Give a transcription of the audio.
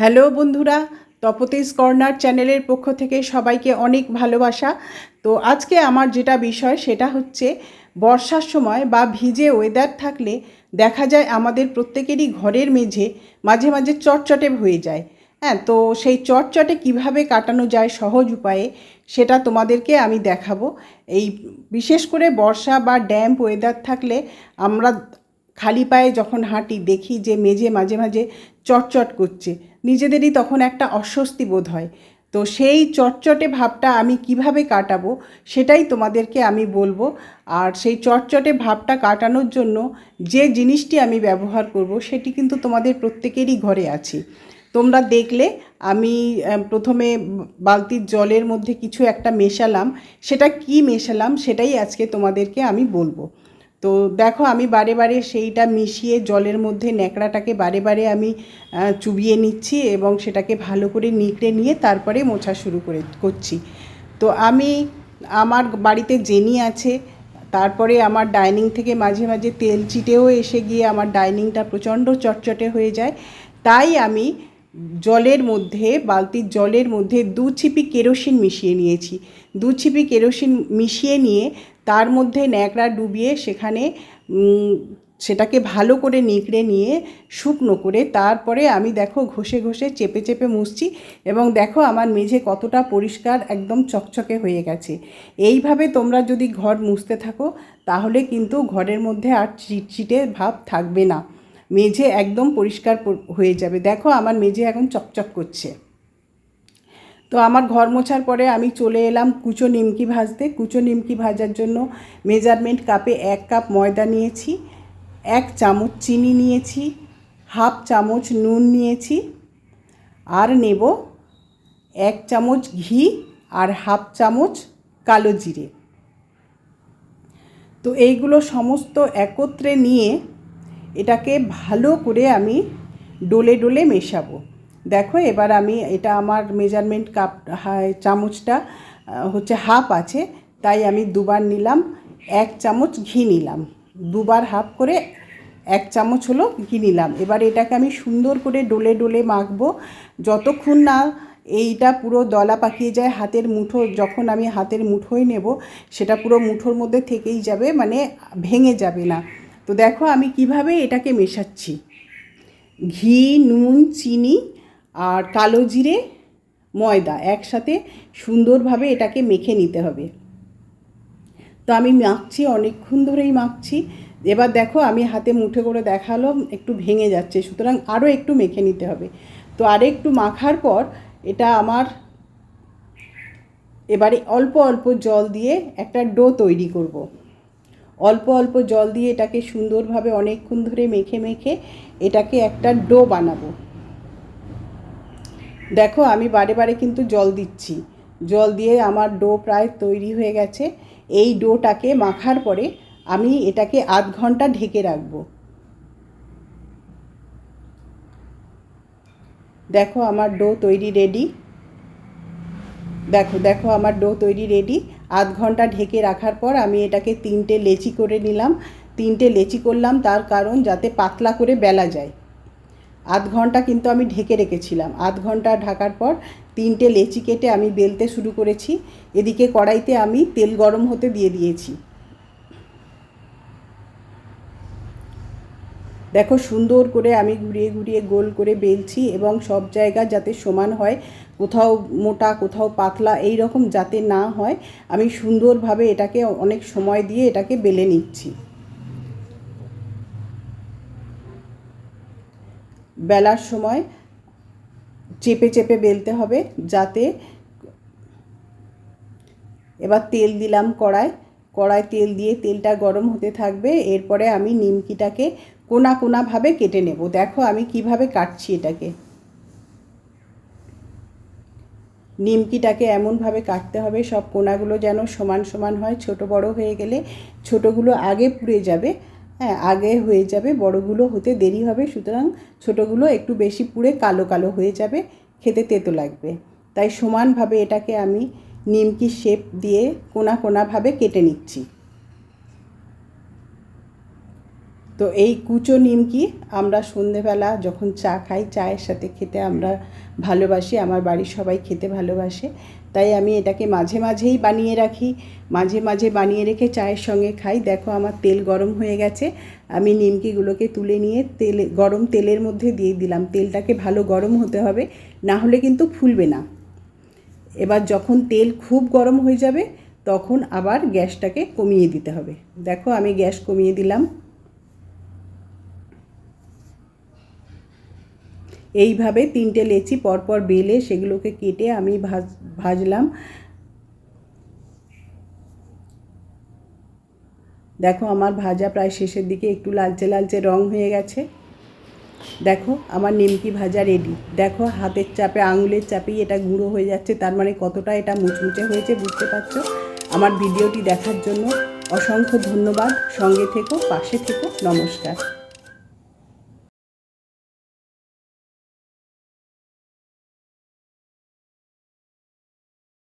Hello বন্ধুরা তপতিস corner চ্যানেলের পক্ষ থেকে সবাইকে অনেক ভালোবাসা। তো আজকে আমার যেটা বিষয় সেটা হচ্ছে, বর্ষার সময় বা ভিজে ওয়েদার থাকলে দেখা যায় আমাদের প্রত্যেকেরই ঘরের মেঝে মাঝে মাঝে চটচটে হয়ে যায়। হ্যাঁ তো সেই চটচটে কীভাবে কাটানো যায় সহজ উপায়ে সেটা তোমাদেরকে আমি দেখাবো। এই বিশেষ করে বর্ষা বা ড্যাম্প ওয়েদার থাকলে আমরা খালি পায়ে যখন হাঁটি, দেখি যে মেঝে মাঝে মাঝে চটচট করছে। নিজেদেরই তখন একটা অস্বস্তি বোধ হয়। তো সেই চটচটে ভাবটা আমি কীভাবে কাটাবো, সেটাই তোমাদেরকে আমি বলব। আর সেই চটচটে ভাবটা কাটানোর জন্য যে জিনিসটি আমি ব্যবহার করব, সেটি কিন্তু তোমাদের প্রত্যেকেরই ঘরে আছে। তোমরা দেখলে আমি প্রথমে বালতির জলের মধ্যে কিছু একটা মেশালাম। সেটা কি মেশালাম, সেটাই আজকে তোমাদেরকে আমি বলব। তো দেখো আমি বারে বারে সেইটা মিশিয়ে জলের মধ্যে ন্যাকড়াটাকে বারে বারে আমি চুবিয়ে নিচ্ছি এবং সেটাকে ভালো করে নিকড়ে নিয়ে তারপরে মোছা শুরু করে, করছি। তো আমি আমার বাড়িতে জেনি আছে, তারপরে আমার ডাইনিং থেকে মাঝে মাঝে তেল চিটেও এসে গিয়ে আমার ডাইনিংটা প্রচণ্ড চটচটে হয়ে যায়। তাই আমি জলের মধ্যে, বালতির জলের মধ্যে দু ছিপি কেরোসিন মিশিয়ে নিয়েছি। দু ছিপি কেরোসিন মিশিয়ে নিয়ে তার মধ্যে ন্যাকড়া ডুবিয়ে সেখানে সেটাকে ভালো করে নিকড়ে নিয়ে শুকনো করে তারপরে আমি দেখো ঘষে ঘষে চেপে চেপে মুছছি এবং দেখো আমার মেঝে কতটা পরিষ্কার একদম চকচকে হয়ে গেছে। এইভাবে তোমরা যদি ঘর মুছতে থাকো তাহলে কিন্তু ঘরের মধ্যে আর চিটচিটে ভাব থাকবে না। মেঝে একদম পরিষ্কার হয়ে যাবে। দেখো আমার মেঝে এখন চকচক করছে। তো আমার ঘর মোছার পরে আমি চলে এলাম কুচো নিমকি ভাজতে। কুচো নিমকি ভাজার জন্য মেজারমেন্ট কাপে এক কাপ ময়দা নিয়েছি, এক চামচ চিনি নিয়েছি, হাফ চামচ নুন নিয়েছি, আর নেব এক চামচ ঘি আর হাফ চামচ কালো জিরে। তো এইগুলো সমস্ত একত্রে নিয়ে এটাকে ভালো করে আমি ডোলে ডোলে মেশাবো। দেখো, এবার আমি এটা আমার মেজারমেন্ট কাপ চামচটা হচ্ছে হাফ আছে, তাই আমি দুবার নিলাম, এক চামচ ঘি নিলাম। দুবার হাফ করে এক চামচ হলো ঘি নিলাম। এবার এটাকে আমি সুন্দর করে ডোলে ডোলে মাখবো। যতক্ষণ না এইটা পুরো দলা পাকিয়ে যায় হাতের মুঠো, যখন আমি হাতের মুঠোয় নেব, সেটা পুরো মুঠোর মধ্যে থেকেই যাবে মানে ভেঙে যাবে না। তো দেখো আমি কীভাবে এটাকে মেশাচ্ছি। ঘি, নুন, চিনি আর কালো জিরে, ময়দা একসাথে সুন্দরভাবে এটাকে মেখে নিতে হবে। তো আমি মাখছি, অনেকক্ষণ ধরেই মাখছি। এবার দেখো আমি হাতে মুঠে করে দেখালাম, একটু ভেঙে যাচ্ছে। সুতরাং আরও একটু মেখে নিতে হবে। তো আরে একটু মাখার পর এটা আমার এবারে অল্প অল্প জল দিয়ে একটা ডো তৈরি করব। অল্প অল্প জল দিয়ে এটাকে সুন্দরভাবে অনেকক্ষণ ধরে মেখে মেখে এটাকে একটা ডো বানাবো। দেখো, আমি বারে বারে কিন্তু জল দিচ্ছি। জল দিয়ে আমার ডো প্রায় তৈরি হয়ে গেছে। এই ডোটাকে মাখার পরে আমি এটাকে আধ ঘণ্টা ঢেকে রাখব। দেখো, আমার ডো তৈরি রেডি। দেখো দেখো, আমার ডো তৈরি রেডি। আধ ঘণ্টা ঢেকে রাখার পর আমি এটাকে তিনটে লেচি করে নিলাম। তিনটে লেচি করলাম, তার কারণ যাতে পাতলা করে বেলা যায়। আধ ঘণ্টা কিন্তু আমি ঢেকে রেখেছিলাম। আধ ঘণ্টা ঢাকার পর তিনটে লেচি কেটে আমি বেলতে শুরু করেছি। এদিকে কড়াইতে আমি তেল গরম হতে দিয়ে দিয়েছি। দেখো, সুন্দর করে আমি ঘুরিয়ে ঘুরিয়ে গোল করে বেলছি এবং সব জায়গা যাতে সমান হয়, কোথাও মোটা, কোথাও পাতলা, এই রকম যাতে না হয়, আমি সুন্দরভাবে এটাকে অনেক সময় দিয়ে এটাকে বেলে নিচ্ছি। বেলার সময় চেপে চেপে বেলতে হবে যাতে এবার তেল দিলাম কড়াই কড়ায় তেল দিয়ে তেলটা গরম হতে থাকবে, এরপরে আমি নিমকিটাকে কোনা কোনাভাবে কেটে নেব। দেখো আমি কীভাবে কাটছি এটাকে। নিমকিটাকে এমনভাবে কাটতে হবে, সব কোনাগুলো যেন সমান সমান হয়। ছোট বড় হয়ে গেলে ছোটোগুলো আগে পুড়ে যাবে হ্যাঁ আগে হয়ে যাবে, বড়গুলো হতে দেরি হবে। সুতরাং ছোটোগুলো একটু বেশি পুড়ে কালো কালো হয়ে যাবে, খেতে তেতো লাগবে। তাই সমানভাবে এটাকে আমি নিমকি শেপ দিয়ে কোনা কোনাভাবে কেটে নিচ্ছি। তো এই কুচো নিমকি আমরা সন্ধেবেলা যখন চা খাই, চায়ের সাথে খেতে আমরা ভালোবাসি, আমার বাড়ির সবাই খেতে ভালোবাসে। তাই আমি এটাকে মাঝে মাঝেই বানিয়ে রাখি, মাঝে মাঝে বানিয়ে রেখে চায়ের সঙ্গে খাই। দেখো আমার তেল গরম হয়ে গেছে, আমি নিমকিগুলোকে তুলে নিয়ে তেলে, গরম তেলের মধ্যে দিয়ে দিলাম। তেলটাকে ভালো গরম হতে হবে, না হলে কিন্তু ফুলবে না। এবার যখন তেল খুব গরম হয়ে যাবে, তখন আবার গ্যাসটাকে কমিয়ে দিতে হবে। দেখো আমি গ্যাস কমিয়ে দিলাম। এইভাবে তিনটে লেচি পরপর বেলে সেগুলোকে কেটে আমি ভাজ, ভাজলাম। দেখো আমার ভাজা প্রায় শেষের দিকে একটু লালচে লালচে রং হয়ে গেছে। দেখো আমার নিমকি ভাজা রেডি দেখো হাতের চাপে, আঙুলের চাপেই এটা গুঁড়ো হয়ে যাচ্ছে। তার মানে কতটা এটা মুচমুচে হয়েছে বুঝতে পারছ? আমার ভিডিওটি দেখার জন্য অসংখ্য ধন্যবাদ। সঙ্গে থেকো, পাশে থেকো, নমস্কার।